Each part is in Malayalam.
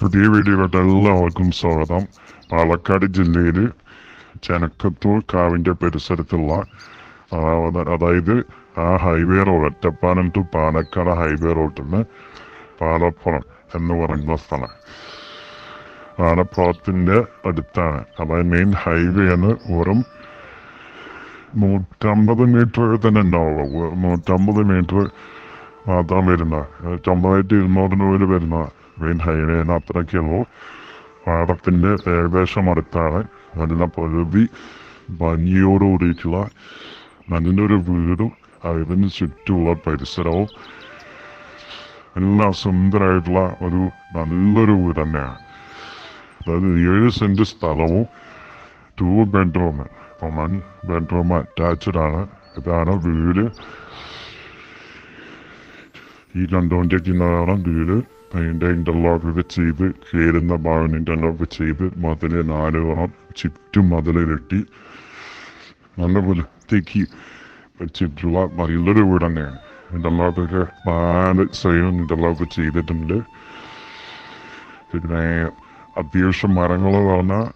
പുതിയ വീഡിയോയിലോട്ട് എല്ലാവർക്കും സ്വാഗതം. പാലക്കാട് ജില്ലയിൽ ചെനക്കത്തൂർ കാവിന്റെ പരിസരത്തുള്ള അതായത് ആ highway road Ottapalam to Palakkad highway റോഡിൽ പാലപ്പുറം എന്ന് പറയുന്ന സ്ഥലം. പാലപ്പുറത്തിന്റെ അടുത്താണ്. അതായത് മെയിൻ ഹൈവേ എന്ന് വെറും നൂറ്റമ്പത് മീറ്റർ തന്നെ ഉണ്ടാവുള്ളൂ. നൂറ്റമ്പത് മീറ്റർ മാത്രം വരുന്ന നൂറ്റമ്പതായിട്ട് ഇരുന്നൂറിന് പേര് വരുന്ന മെയിൻ ഹൈവേന്ന് അത്രയ്ക്കുള്ളൂ. പാടത്തിന്റെ ഏകദേശം അടുത്താണ്. നല്ല പ്രകൃതി ഭംഗിയോട് കൂടിയിട്ടുള്ള നല്ലൊരു വീടും അതിന് ചുറ്റുമുള്ള പരിസരവും എല്ലാം സുന്ദരമായിട്ടുള്ള ഒരു നല്ലൊരു വീട് തന്നെയാണ്. അതായത് ഏഴ് സെന്റ് സ്ഥലവും two bedroom one bedroom attached ആണ്. ഇതാണ് വീട്. ഈ കണ്ടുകൊണ്ടിരിക്കുന്നതാണ് വീട്. അതിന്റെ ഇന്റർലോക്ക് ചെയ്ത് കയറുന്ന ഭാഗം ഇന്റർലോക്ക് ചെയ്ത് മതിൽ നാല് ഓണം ചുറ്റും മതിലിരട്ടി നല്ല വൃത്തിക്ക് വെച്ചിട്ടുള്ള നല്ലൊരു വീട് തന്നെയാണ് ഇന്റർലോക്കൊക്കെ നാല് സൈഡും ഇന്റർലോക്ക് ചെയ്തിട്ടുണ്ട്. പിന്നെ അത്യാവശ്യം മരങ്ങൾ പറഞ്ഞാൽ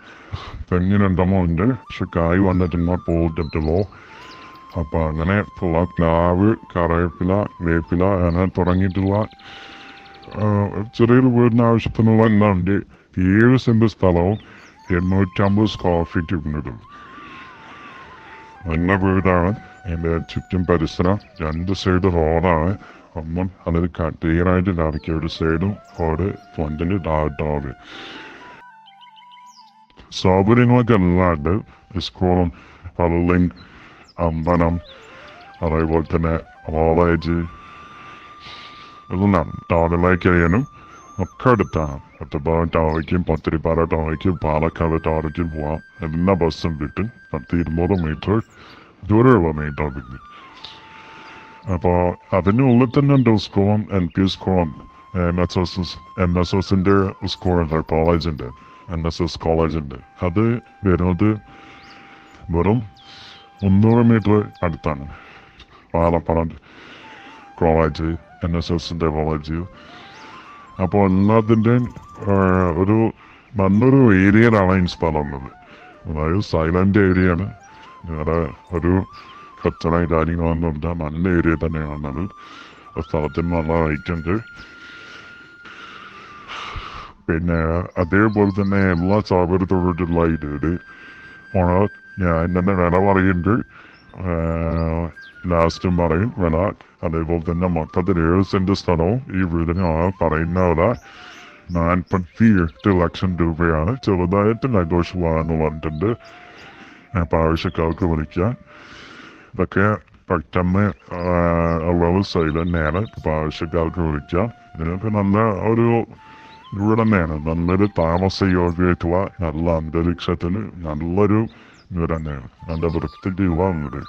തെങ്ങിനുണ്ടമോ ഉണ്ട്. പക്ഷെ കായ് വന്നിട്ടുണ്ടോ? പോയിട്ടില്ലോ അപ്പൊ അങ്ങനെ പ്ലാവ് കറിവേപ്പില വേപ്പില അങ്ങനെ തുടങ്ങിയിട്ടുള്ള ചെറിയൊരു വീടിന് ആവശ്യത്തിനുള്ള എന്താണ്ട് ഏഴ് സെന്റ് സ്ഥലവും എണ്ണൂറ്റമ്പത് സ്ക്വയർ ഫീറ്റ് ഉണ്ട് നല്ല വീടാണ്. എന്റെ ചുറ്റും പരിസരം രണ്ട് സൈഡ് റോഡാണ് ഒന്നും അതിൽ ക്ലിയറായിട്ട് ലാഭിക്കുക ഒരു സൈഡും റോഡ് ഫ്രണ്ടിൽ ഡോഗ് സൗകര്യങ്ങളൊക്കെ എല്ലാണ്ട് സ്കൂളും പള്ളിയും അമ്പലം അതേപോലെ തന്നെ കോളേജ് എല്ലാം ടൗണിലേക്ക് അറിയാനും ഒക്കെ അടുത്താണ്. ഒറ്റപ്പാലം ടൗണിലേക്കും പത്തിരിപ്പാറ ടൗണിലേക്കും പാലക്കാട് ടൗണിലേക്കും പോവാം. എല്ലാ ബസ്സും കിട്ടും. പത്ത് ഇരുന്നൂറ് മീറ്റർ ദൂരെയുള്ള മീറ്റർ കിട്ടും. അപ്പോൾ അതിനുള്ളിൽ തന്നെ ഉണ്ട് സ്കൂളും എൻ പി സ്കൂളും M S S M S എസിന്റെ സ്കൂളുണ്ട് കോളേജുണ്ട് എൻ എസ് എസ് കോളേജുണ്ട്. അത് വരുന്നത് വെറും മുന്നൂറ് മീറ്റർ അടുത്താണ്. പാലപ്പുറം കോളേജ്. എൻ എസ് എസിന്റെ കോളേജ് അപ്പോൾ എല്ലാത്തിന്റെയും ഒരു നല്ലൊരു ഏരിയയിലാണ് ഈ സ്ഥലം ഉള്ളത്. അതായത് സൈലന്റ് ഏരിയയാണ് വേറെ ഒരു കച്ചറ കാര്യങ്ങളൊന്നുമില്ല. നല്ല ഏരിയ തന്നെയാണത് സ്ഥലത്തിന് നല്ല റേറ്റ് ഉണ്ട്. പിന്നെ അതേപോലെ തന്നെ എല്ലാ സൗകര്യത്തോടുള്ള ഇത് ഓണർ ഞാൻ തന്നെ വില പറയുന്നുണ്ട്. ലാസ്റ്റും പറയും വില അതേപോലെ തന്നെ മൊത്തത്തിൽ ഏഴ് സെന്റ് സ്ഥലവും ഈ വീടിന് ആ പറയുന്ന വില നാൽപ്പത്തി എട്ട് ലക്ഷം രൂപയാണ് ചെറുതായിട്ട് നെഗോഷ്യബിൾ ആണെന്ന് പറഞ്ഞിട്ടുണ്ട്. അപ്പം ആവശ്യക്കാർക്ക് വിളിക്കാം. ഇതൊക്കെ പെട്ടെന്ന് ഉള്ളവർ സൈഡ് തന്നെയാണ്. ഇപ്പം ആവശ്യക്കാർക്ക് വിളിക്കാം. ഇതിനൊക്കെ നല്ല ഒരു ഇവിടെ തന്നെയാണ്. നല്ലൊരു താമസ യോഗ്യമായിട്ടുള്ള നല്ല അന്തരീക്ഷത്തിൽ നല്ലൊരു തന്നെയാണ് നല്ല വൃത്തിക്കുള്ള വീട്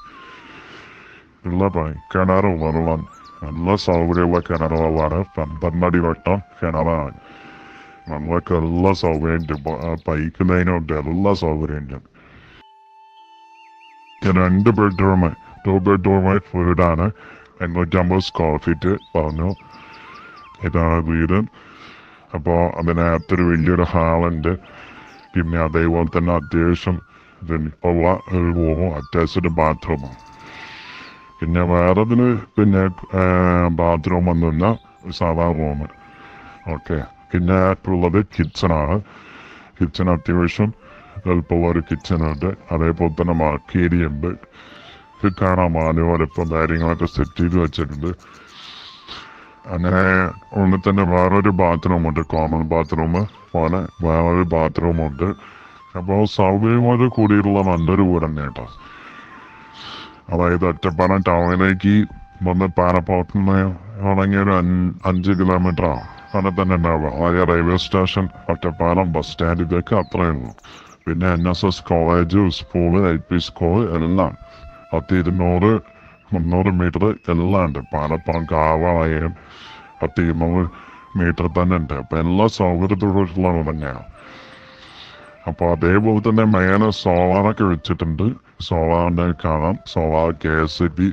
ഉള്ള പ- കിണറ് വെള്ളം നല്ല സൗകര്യമുള്ള കിണർ വെള്ളമാണ് പന്ത്രണ്ടടി വട്ടം കിണറാണ്. നമ്മൾക്ക് എല്ലാ സൗകര്യമുണ്ട് പൈക്കുന്നതിനുണ്ട് എല്ലാ സൗകര്യമുണ്ട് രണ്ട് ബെഡ്റൂം ടു ബെഡ്റൂം വീടാണ്. എണ്ണൂറ്റമ്പത് സ്ക്വയർ ഫീറ്റ് പറഞ്ഞു. ഇതാണ് വീട്. അപ്പോൾ അതിനകത്തൊരു വലിയൊരു ഹാളുണ്ട്. പിന്നെ അതേപോലെ തന്നെ അത്യാവശ്യം ഉള്ള ഒരു റൂമും അറ്റാച്ച്ഡ് ബാത്റൂമാണ് പിന്നെ വേറെ ഇതിന് പിന്നെ ബാത്റൂം ഒന്നുമില്ല ഒരു സാധാ റൂമ് ഓക്കെ. പിന്നെ ഉള്ളത് കിച്ചണാണ് കിച്ചൺ അത്യാവശ്യം എളുപ്പമുള്ള ഒരു കിച്ചണുണ്ട് അതേപോലെ തന്നെ മാക്കേരിയുണ്ട് ഇത് കാണാൻ മാനുവലിപ്പം കാര്യങ്ങളൊക്കെ സെറ്റ് ചെയ്ത് വെച്ചിട്ടുണ്ട്. അങ്ങനെ ഉള്ളിൽ തന്നെ വേറൊരു ബാത്റൂമുണ്ട്. Common bathroom. പോലെ വേറൊരു ബാത്റൂം ഉണ്ട് അപ്പോൾ സൗകര്യങ്ങളോട് കൂടിയിട്ടുള്ള നല്ലൊരു വീട് തന്നെ കേട്ടോ. അതായത് ഒറ്റപ്പാലം ടൗണിലേക്ക് വന്ന് പാലപ്പുറത്ത് നിന്ന് തുടങ്ങിയ ഒരു അഞ്ച് കിലോമീറ്റർ അങ്ങനെ തന്നെ ഉണ്ടാവുക. അതായത് റെയിൽവേ സ്റ്റേഷൻ ഒറ്റപ്പാലം ബസ് സ്റ്റാൻഡിലേക്ക് അത്രയേ ഉള്ളൂ. പിന്നെ N S S college school L P school എല്ലാം പത്ത് ഇരുന്നൂറ് മുന്നൂറ് മീറ്റർ എല്ലാം ഉണ്ട്. പാലപ്പുറം കാവാലയം പത്ത് ഇരുന്നൂറ് മീറ്റർ തന്നെ ഉണ്ട്. അപ്പം എല്ലാ സൗകര്യത്തോടുള്ള തന്നെയാണ്. അപ്പോൾ അതേപോലെ തന്നെ മേലെ സോളാറൊക്കെ വെച്ചിട്ടുണ്ട്. സോളാറിന്റെ കാണാം. Solar K S B P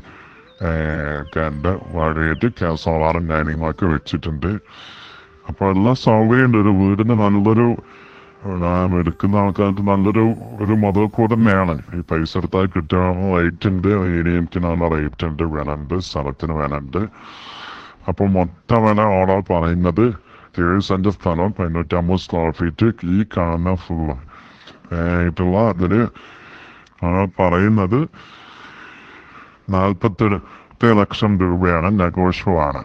ഉണ്ട് വഴിയിട്ട് സോളാറും കാര്യങ്ങളൊക്കെ വെച്ചിട്ടുണ്ട്. അപ്പൊ എല്ലാ സൗകര്യമുണ്ട് ഒരു വീടിന് നല്ലൊരു എടുക്കുന്ന ആൾക്കാർക്ക് നല്ലൊരു ഒരു മുതൽ തന്നെയാണ്. ഈ പൈസ എടുത്താൽ കിട്ടുക റേറ്റ് ഉണ്ട്. ഏരിയക്ക് നല്ല റേറ്റ് ഉണ്ട്. വിലണ്ട് സ്ഥലത്തിന് വിലണ്ട് അപ്പൊ മൊത്തം വില ഓടാ പറയുന്നത്. സെന്റ് സ്ഥലം തൊണ്ണൂറ്റമ്പത് സ്ക്വയർ ഫീറ്റ് ഈ കാണുന്ന ഫുള്ള് ആയിട്ടുള്ള ആണ് പറയുന്നത്. നാൽപ്പത്തെട്ട് ലക്ഷം രൂപയാണ് നെഗോഷ്യബിൾ ആണ്